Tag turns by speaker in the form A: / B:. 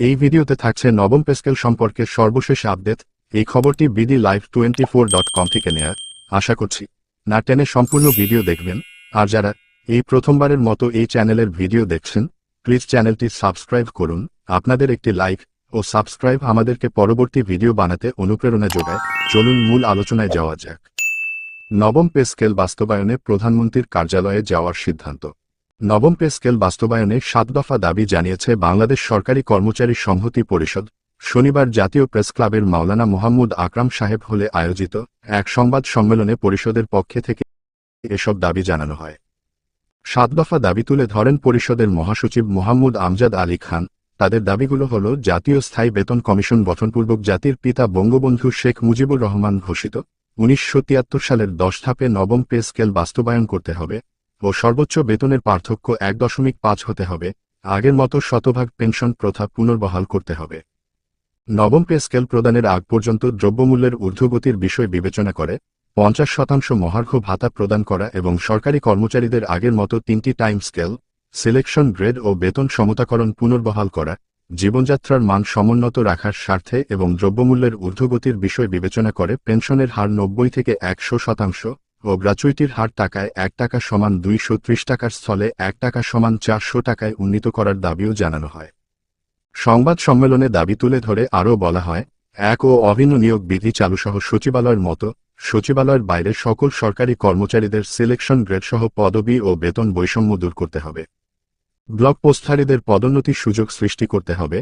A: এই ভিডিওতে থাকছে নবম পেস্কেল সম্পর্কে সর্বশেষ আপডেট। এই খবরটি BD live twenty four dot com থেকে নেয়া। আশা করছি না টেনে সম্পূর্ণ ভিডিও দেখবেন। আর যারা এই প্রথমবারের মতো এই চ্যানেলের ভিডিও দেখছেন প্লিজ চ্যানেলটি সাবস্ক্রাইব করুন। আপনাদের একটি লাইক ও সাবস্ক্রাইব আমাদেরকে পরবর্তী ভিডিও বানাতে অনুপ্রেরণা যোগায়। চলুন মূল আলোচনায় যাওয়া যাক। নবম পে স্কেল বাস্তবায়নে প্রধানমন্ত্রীর কার্যালয়ে যাওয়ার সিদ্ধান্ত। নবম পে স্কেল বাস্তবায়নে সাত দফা দাবি জানিয়েছে বাংলাদেশ সরকারি কর্মচারী সংহতি পরিষদ। শনিবার জাতীয় প্রেস ক্লাবের মাওলানা মোহাম্মদ আকরাম সাহেব হলে আয়োজিত এক সংবাদ সম্মেলনে পরিষদের পক্ষে থেকে এসব দাবি জানানো হয়। সাত দফা দাবি তুলে ধরেন পরিষদের মহাসচিব মোহাম্মদ আমজাদ আলী খান। তাদের দাবিগুলো হল জাতীয় স্থায়ী বেতন কমিশন গঠনপূর্বক জাতির পিতা বঙ্গবন্ধু শেখ মুজিবুর রহমান ঘোষিত। উনিশশো তিয়াত্তর সালের দশ ধাপে নবম পে স্কেল বাস্তবায়ন করতে হবে। ও সর্বোচ্চ বেতনের পার্থক্য এক দশমিক পাঁচ হতে হবে। আগের মতো শতভাগ পেনশন প্রথা পুনর্বহাল করতে হবে। নবম পে স্কেল প্রদানের আগ পর্যন্ত দ্রব্যমূল্যের ঊর্ধ্বগতির বিষয় বিবেচনা করে, পঞ্চাশ শতাংশ মহার্ঘ ভাতা প্রদান করা এবং সরকারি কর্মচারীদের আগের মতো তিনটি টাইম স্কেল, সিলেকশন গ্রেড ও বেতন সমতাকরণ পুনর্বহাল করা, জীবনযাত্রার মান সমুন্নত রাখার স্বার্থে এবং দ্রব্যমূল্যের ঊর্ধ্বগতির বিষয় বিবেচনা করে পেনশনের হার নব্বই থেকে একশো শতাংশ ও গ্রাচুইটির হার টাকায় এক টাকা সমান দুইশো ত্রিশ টাকার স্থলে এক টাকা সমান চারশো টাকায় উন্নীত করার দাবিও জানানো হয়। সংবাদ সম্মেলনে দাবি তুলে ধরে আরও বলা হয়, এক ও অভিন্ন নিয়োগ বিধি চালুসহ সচিবালয়ের মতো, সচিবালয়ের বাইরে সকল সরকারি কর্মচারীদের সিলেকশন গ্রেডসহ পদবি ও বেতন বৈষম্য দূর করতে হবে। ব্লক পোস্টধারীদের পদোন্নতির সুযোগ সৃষ্টি করতে হবে